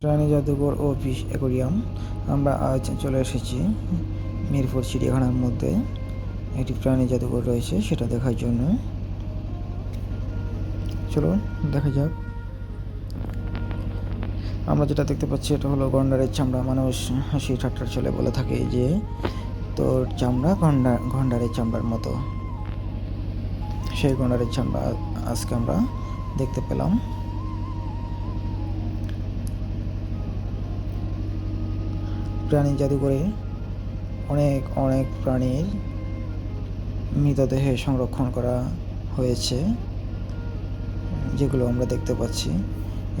প্রাণী জাদুঘর ও fish aquarium. আমরা আজ চলে এসেছি মিরপুর চিড়িয়াখানার মধ্যে। একটি প্রাণী জাদুঘর রয়েছে, সেটা দেখার জন্য। চলো, দেখা যাক। আমরা যেটা দেখতে পাচ্ছি, এটা হলো গন্ডারের চামড়া। মানুষ হাসি ঠাট্টার চলে বলে থাকে যে, তোর চামড়া গন্ডা, গন্ডারের চামড়ার মতো। সেই গন্ডারের চামড়া আজকে আমরা দেখতে পেলাম। প্রাণী জাদুঘরে অনেক অনেক প্রাণীর মৃতদেহে সংরক্ষণ করা হয়েছে, যেগুলো আমরা দেখতে পাচ্ছি।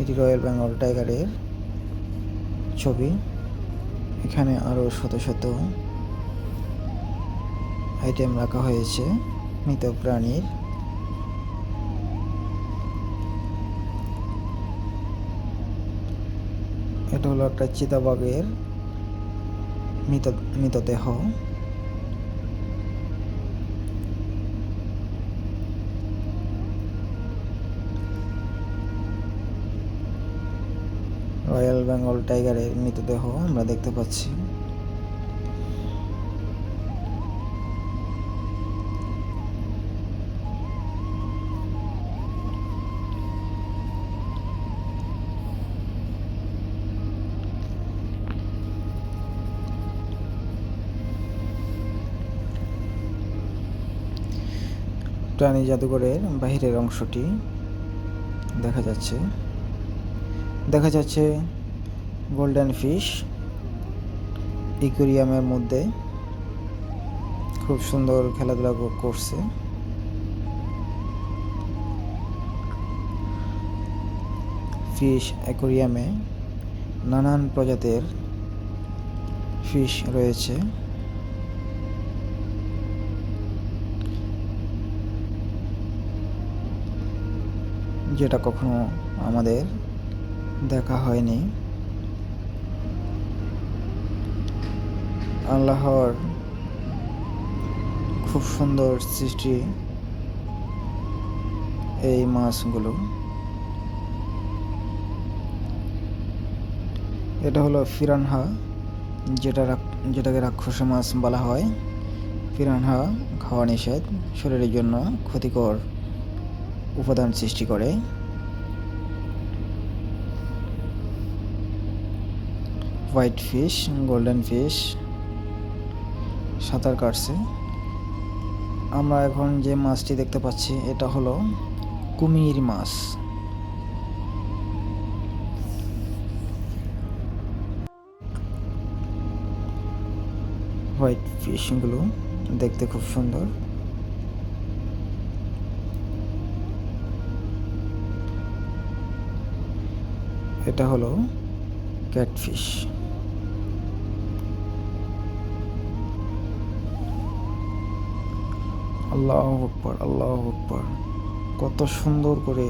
এটি রয়্যাল বেঙ্গল টাইগারের ছবি। এখানে আরও শত শত আইটেম রাখা হয়েছে মৃত প্রাণীর। এটা হলো একটা চিতাবাঘের মৃত মৃতদেহ। রয়্যাল বেঙ্গল টাইগারের মৃতদেহ আমরা দেখতে পাচ্ছি। প্রাণী জাদুঘরের বাহিরের অংশটি দেখা যাচ্ছে। দেখা যাচ্ছে গোল্ডেন ফিশ ইকুরিয়ামের মধ্যে খুব সুন্দর খেলাধুলা করছে। ফিশ অ্যাকোরিয়ামে নানান প্রজাতির ফিশ রয়েছে। যেটা কখনো আমাদের দেখা হয়নি। আল্লাহর খুব সুন্দর সৃষ্টি এই মাছগুলো। এটা হলো ফিরানহা যেটা যেটাকে রাক্ষস মাছ বলা হয়। ফিরানহা খাওয়া নিষেধ, শরীরের জন্য ক্ষতিকর। উপাদান সৃষ্টি করে। হোয়াইট ফিশ গোল্ডেন ফিশ সাঁতার কাটছে। আমরা এখন যে মাছটি দেখতে পাচ্ছি, এটা হলো কুমির মাছ। হোয়াইট ফিশগুলো দেখতে খুব সুন্দর। এটা হলো ক্যাটফিশ। আল্লাহ আকবর আল্লাহ আকবর। কত সুন্দর করে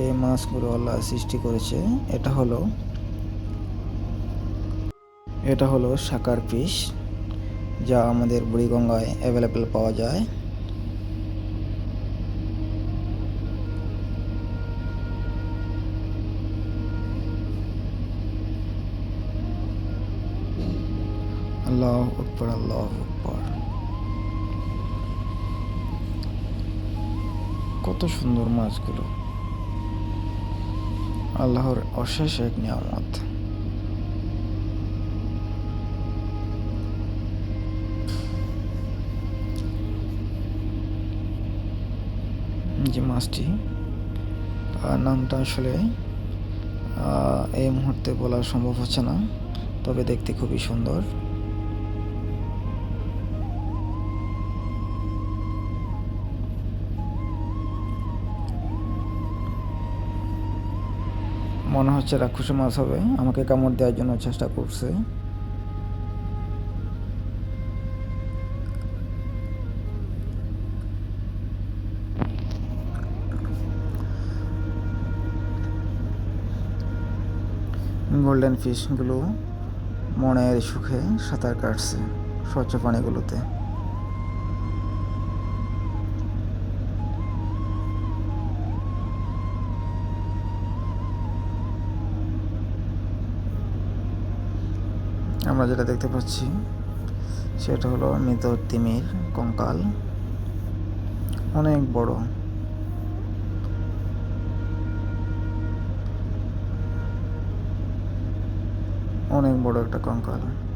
এই মাছগুলো আল্লাহ সৃষ্টি করেছে। এটা হলো এটা হলো সাকার ফিশ, যা আমাদের বুড়িগঙ্গায় অ্যাভেলেবেল পাওয়া যায়। কত সুন্দর মাছগুলো। আল্লাহর অশেষ এক নিয়ামত। যে মাছটি, তার নামটা আসলে এই মুহূর্তে বলা সম্ভব হচ্ছে না, তবে দেখতে খুবই সুন্দর। মনে হচ্ছে রাক্ষসী মাছ হবে। আমাকে কামড় দেওয়ার জন্য চেষ্টা করছে। গোল্ডেন ফিশগুলো মনের সুখে সাঁতার কাটছে, স্বচ্ছ পানিগুলোতে। আমরা যেটা দেখতে পাচ্ছি, সেটা হলো মৃত তিমির কঙ্কাল। অনেক বড়। অনেক বড় একটা কঙ্কাল।